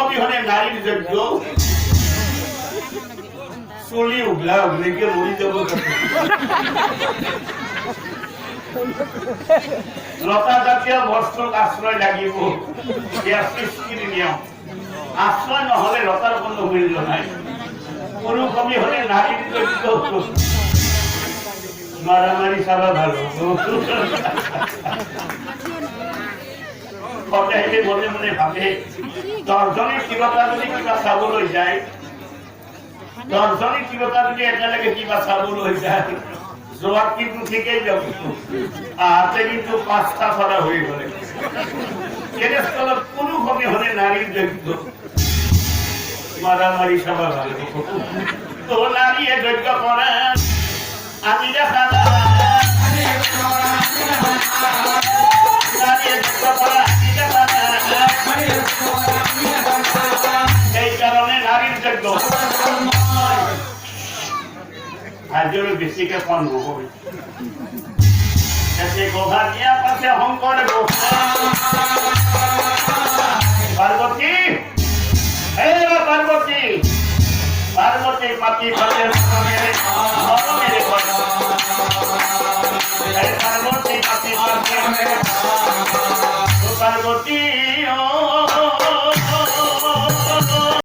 অবিহনে নারীর যজ্ঞ চলি উগলা, উগলেকে মরি যাব লতা জাতীয় বস্ত্রক আশ্রয় লাগিব। নিয়ম। আশ্রয় নহলে লতার কোনো মূল্য নাই। পুরুষ অবিহনে নারীর যজ্ঞ মারামারি চাবা ভালো। সদায় মনে মনে ভাবে তিৰতা যদি কিবা যায় তিৰতা যদি একেলগে কিবা যায়, যোৱাত কিন্তু ঠিকেই যাব। কিন্তু পাঁচটা ফৰা হৈ গ'লে। তেনেস্থলত কোনো অবিহনে নারীর যজ্ঞ মারামারি সভা ভালো তো নারী করা আমি দেখা সাহায্যের বেশিকে কম হব? গোঘা নিয়া পাশে হংকর পার্বতী হে পার্বতী পাতি পাতি